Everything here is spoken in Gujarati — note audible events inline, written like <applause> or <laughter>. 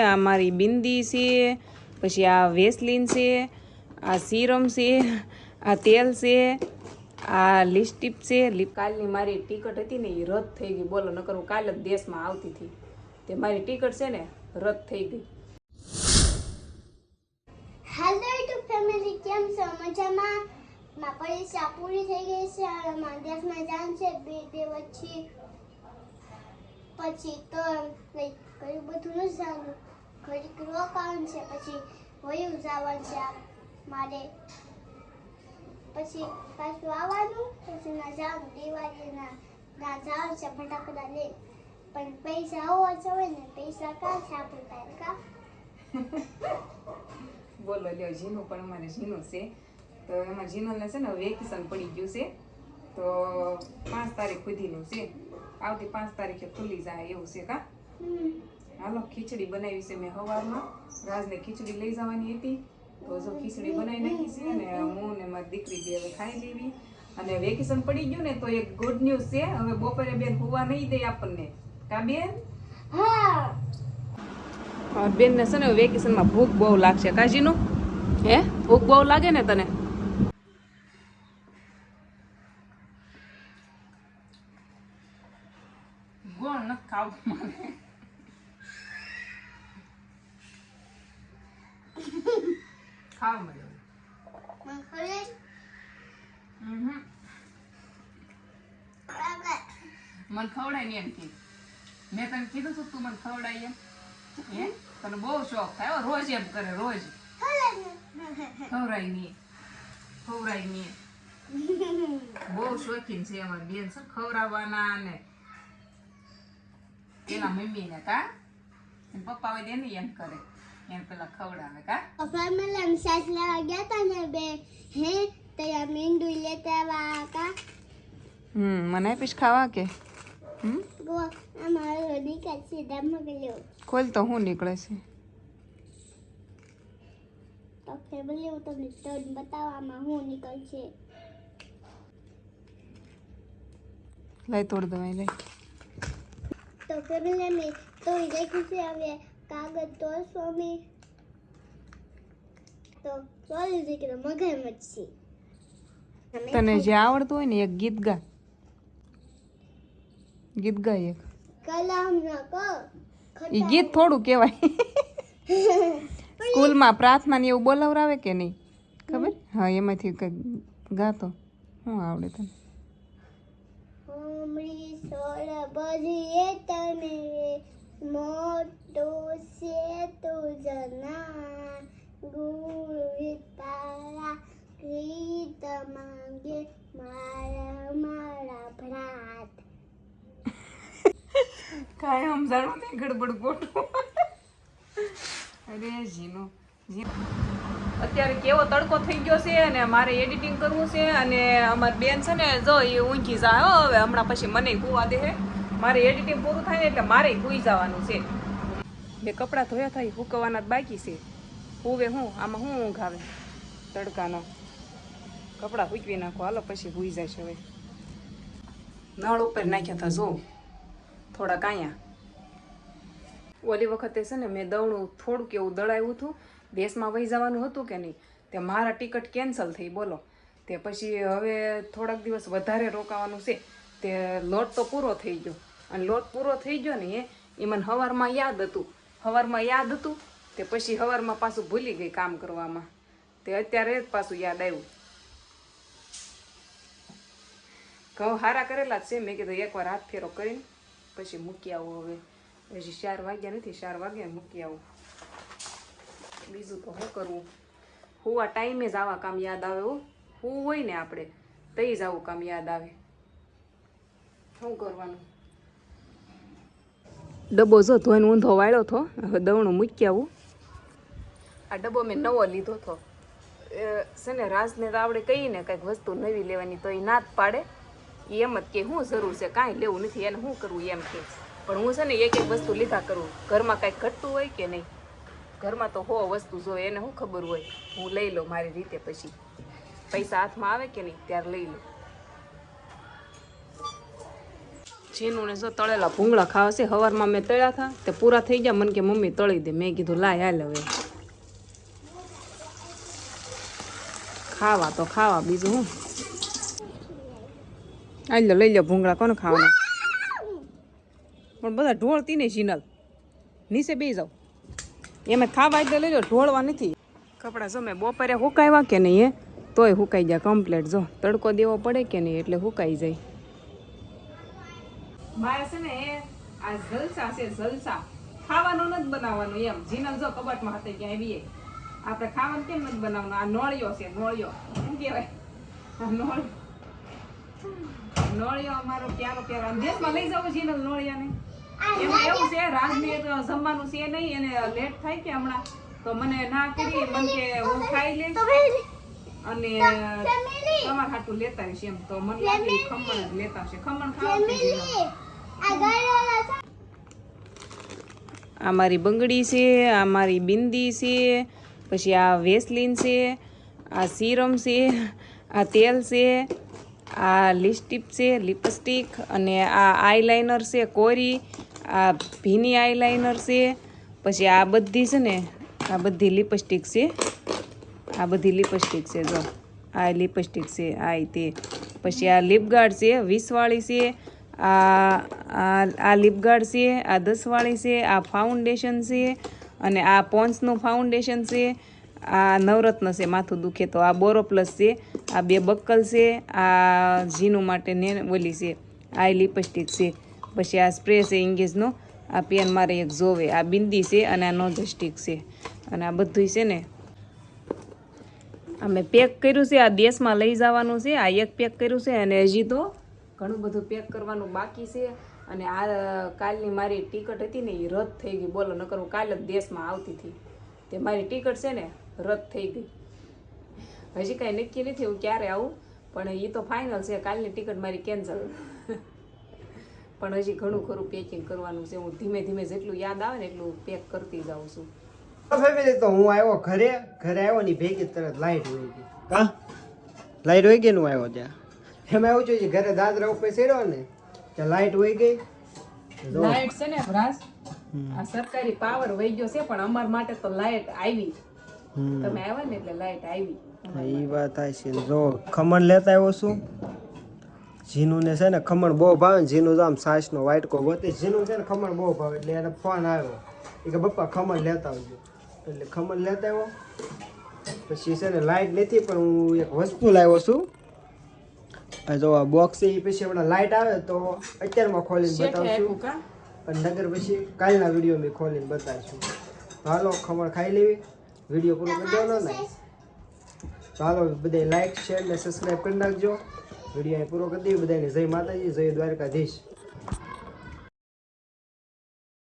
આ મારી બિંદી છે, પછી આ વેસલીન છે, આ સીરમ છે, આ તેલ છે, આ લિપસ્ટિક છે. કાલની મારી ટિકટ હતી ને એ રદ થઈ ગઈ. બોલો, નકર હું કાલ જ દેશમાં આવતી હતી. તે મારી ટિકટ છે ને, રદ થઈ ગઈ. હેલો ટુ ફેમિલી કેમ છો? મજામાં? માં પરીક્ષા પૂરી થઈ ગઈ છે અને મારા દેશમાં જાન છે, બે બે પછી પછી તો લાઈક કયું બધું જાણવું ઘડીક રોકાવાનું છે, પછી વયું જવાનું છે મારે. પછી પાછું આવવાનું, પછી ના જવાનું. દિવાળીના ના જવાનું છે, ફટાકડા લઈ. પણ પૈસા હોવા હોય ને, પૈસા કાં છે આપણે પાસે, કાં? બોલો, લ્યો જીનું પણ અમારે જીનું છે. તો એમાં જીનલને છે ને વેકેશન પડી ગયું છે. તો પાંચ તારીખ સુધીનું છે. આવતી પાંચ તારીખે ખુલ્લી જાય એવું છે કા? હાલો ખીચડી બનાવી છે મેં સવારમાં રાજને ખીચડી લઈ જવાની હતી. તો જો ખીચડી બનાવી નાખી છે અને હું ને મારી દીકરી બે હવે ખાઈ લેવી. અને વેકેશન પડી ગયું ને તો એક ગુડ ન્યૂઝ છે. હવે બપોરે બેન હોવા નહીં દે આપણને. કા બેન? હા. બેનને છે ને વેકેશનમાં ભૂખ બહુ લાગશે. કાજીનું? હે? ભૂખ બહુ લાગે ને તને ગોળ ન ખાવું મને. ખાવ મને. મને ખવડાય ને એમ કે. મેં તને કીધું છું તું મને ખવડાય એમ. હે? તને બહુ શોખ થાય હો, રોજ એમ કરે રોજ. ખવડાય નહીં. ખવડાય નહીં. <laughs> બહુ શોખીન છે અમારી બેન છે ખવડાવવાના ને. એના મમ્મી ને કા? એને પપ્પા હોય એને એમ કરે. એને પેલા ખવડાવે કા? ફેમિલી અમે સાસ લેવા ગયા તા ને બે. હે તૈયાર મીંડું લેતા વા કા? હમ મને આપીશ ખાવા કે? હમ? ગો અમારો કે છે દમગલ્યો ખોલ તો હું નીકળે છે તો ફેમિલી હું તમને સ્ટોરી બતાવવામાં હું નીકળશે. લઈ તોડ દવાઈ લઈ તો ફેમિલી અમે તો દેખ્યું છે હવે કાગળ તો સ્વામી. તો સોરી દીકરો મગરમચ્છ તને જે આવડતું હોય ને એક ગીત ગા. ગીત ગા એક. કલામ કો એ ગીત થોડું કહેવાય. <laughs> સ્કૂલમાં પ્રાર્થના ને એવું બોલાવરાવે કે નહીં? ખબર? હા એમાંથી ગાતો. શું આવડે તને? સોળ બજીએ તને મોટો છે તું જના ગુરુ તારા ગીત માંગે મારા મારા ભ્રાત કાંઈ સમજાણું નહીં ગડબડ ગોઠવું અરે જીનું જીનું અત્યારે કેવો તડકો થઈ ગયો છે અને મારે એડિટિંગ કરવું છે અને અમારી બેન છે ને જો એ ઊંઘી જાય હવે હમણાં પછી મને કૂવા દે મારે એડિટિંગ પૂરું થાય ને એટલે મારે કૂઈ જવાનું છે. બે કપડાં ધોયા થાય હુકવાના જ બાકી છે. હુવે હું, આમાં હું ઊંઘ આવે? તડકાનો. કપડાં હૂકવી નાખો. હાલો, પછી હુઈ છે હવે. નળ ઉપર નાખ્યા હતા જો. થોડા કાંયા ઓલી વખતે છે ને મેં દવણું થોડુંક એવું દળાવ્યું હતું. દેશમાં વહી જવાનું હતું કે નહીં? તે મારા ટિકિટ કેન્સલ થઈ, બોલો. તે પછી હવે થોડાક દિવસ વધારે રોકાવાનું છે. તે લોટ તો પૂરો થઈ ગયો. અને લોટ પૂરો થઈ ગયો ને એ એ મને સવારમાં યાદ હતું. સવારમાં યાદ હતું, તે પછી સવારમાં પાછું ભૂલી ગઈ કામ કરવામાં. તે અત્યારે જ પાછું યાદ આવ્યું. ઘઉં હારા કરેલા જ છે. મેં કીધું એકવાર હાથ ફેરો કરીને, પછી મૂકી આવું હવે. હજી ચાર વાગ્યા નથી, ચાર વાગ્યા મૂકી આવું. બીજું તો શું કરવું હું આ ટાઈમે જ આવા કામ યાદ આવે હો. હું હોય ને આપણે તઈ જ આવું કામ યાદ આવે. શું કરવાનું? ડબ્બો જો ધોઈને ઊંધો વાળ્યો હતો હવે દવણું મૂકી આવું આ ડબ્બો મેં નવો લીધો હતો છે ને રાજને તો આપણે કહીએ ને કંઈક વસ્તુ નવી લેવાની તો એ ના જ પાડે. એ એમ જ કે શું જરૂર છે, કાંઈ લેવું નથી, એને શું કરવું એમ કે. પણ હું છે ને એક એક વસ્તુ લીધા કરું. ઘરમાં કાંઈક ઘટતું હોય કે નહીં? ઘરમાં તો હો વસ્તુ જોઈએ એને શું ખબર હોય? હું લઈ લઉં મારી રીતે પછી. પૈસા હાથમાં આવે કે નહીં ત્યારે લઈ લઉં. જેનું ને જો તળેલા ભૂંગળા ખાવા છે સવારમાં મેં તળ્યા હતા તે પૂરા થઈ ગયા મને કે મમ્મી તળી દે. મેં કીધું લાય હાલ હવે. ખાવા તો ખાવા બીજું હું? હાલ લો લઈ લો ભૂંગળા કોને ખાવાના? પણ બધા ઢોળતી નહીં જીનલ નીચે બે જાવ એમ ખાવા એટલે લઈ લો ઢોળવા નથી. કપડાં જો મેં બપોરે હુકાવ્યા કે નહીં એ, તોય હુકાઈ જાય કમ્પ્લેટ જો. તડકો દેવો પડે કે નહીં એટલે હુકાઈ જાય. મારે છે ને એ, આ જલસા છે, જલસા. ખાવાનું નથી બનાવવાનું એમ. જીનલ જો કબાટમાં હાથે ક્યાં આવીએ આપણે ખાવાનું કેમ નથી બનાવવાનું? આ નોળિયો છે, નોળિયો. શું કહેવાય? આ નોળ નોળિયો અમારો પ્યારો આમ દેશમાં લઈ જવું જીનલ નોળિયાને. એમાં એવું છે રાજને તો જમવાનું છે નહીં એને લેટ થાય કે હમણાં? તો મને ના કરી મને કે હું ખાઈ લઈશ. અને તમારા હાટું લેતા આવીશ એમ. તો મને લાગે ખમણ જ લેતા આવશે. ખમણ ખાવા આ મારી બંગડી છે આ મારી બિંદી છે પછી આ વેસલીન છે આ સીરમ છે આ તેલ છે આ લિપસ્ટિક છે લિપસ્ટિક અને આ આઈલાઇનર છે, કોરી, આ ભીની આઈલાઇનર છે, પછી આ બધી છે ને, આ બધી લિપસ્ટિક છે. આ બધી લિપસ્ટિક છે જો, આ લિપસ્ટિક છે, આ તે. પછી આ લિપગાર્ડ છે, વીસવાળી છે, આ આ લિપગાર્ડ છે, આ દસવાળી છે, આ ફાઉન્ડેશન છે, અને આ પોન્સનું ફાઉન્ડેશન છે, આ નવરત્ન છે, માથું દુખે તો આ બોરો પ્લસ છે. આ બે બક્કલ છે, આ ઝીનું માટે ને ઓલી છે, આ લિપસ્ટિક છે. પછી આ સ્પ્રે છે ઇંગેજનો, આ પેન મારે એક જોવે. આ બિંદી છે અને આ નોઝ સ્ટિક છે. અને આ બધું છે ને અમે પેક કર્યું છે, આ દેશમાં લઈ જવાનું છે, આ એક પેક કર્યું છે અને હજી તો ઘણું બધું પેક કરવાનું બાકી છે. અને આ કાલની મારી ટિકિટ હતી ને એ રદ થઈ ગઈ. બોલો, નકર હું કાલ જ દેશમાં આવતી હતી. તે મારી ટિકિટ છે ને, રદ થઈ ગઈ. હજી કાંઈ નક્કી નથી હું ક્યારે આવું પણ એ તો ફાઇનલ છે કાલની ટિકિટ મારી કેન્સલ <laughs> પણ હજી ઘણું ખરું પેકિંગ કરવાનું છે હું ધીમે ધીમે જેટલું યાદ આવે ને એટલું પેક કરતી જાઉં છું. ફેમિલી તો હું આવ્યો ઘરે ઘરે આવ્યો ની ભેગી તરત લાઈટ હોય ગઈ. કા લાઈટ વહી ગઈ ને હું આવ્યો ત્યાં? એમાં એવું જોઈએ ઘરે દાદરા ઉપર સેડો ને ત્યાં લાઈટ વહી ગઈ. લાઈટ છે ને ભ્રાસ આ સરકારી પાવર વહી ગયો છે પણ અમાર માટે તો લાઈટ આવી. તમે આવ્યા ને એટલે લાઈટ આવી. એ વાત થાય છે. જો ખમણ લેતા આવ્યો છું. ઝીનું ને છે ને ખમણ બહુ ભાવે ને જીનું આમ સાસનો વાટકો ગોતે. જીનું છે ને ખમણ બહુ ભાવે એટલે એને ફોન આવ્યો. એ કે પપ્પા ખમણ લેતા આવજો. એટલે ખમણ લેતા આવ્યો. પછી છે ને લાઇટ નથી પણ હું એક વસ્તુ લાવ્યો છું. જો આ બોક્સ છે એ પછી હમણાં લાઇટ આવે તો અત્યારમાં ખોલીને બતાવશું પણ નગર પછી કાલના વીડિયો મેં ખોલીને બતાવીશું. હાલો ખમણ ખાઈ લેવી. વીડિયો પૂરો કરી દેવાનો ને. હાલો બધા લાઈક શેર ને સબસ્ક્રાઈબ કરી નાખજો. વીડિયો પૂરો કરી દઈએ. બધાને જય માતાજી, જય દ્વારકાધીશ.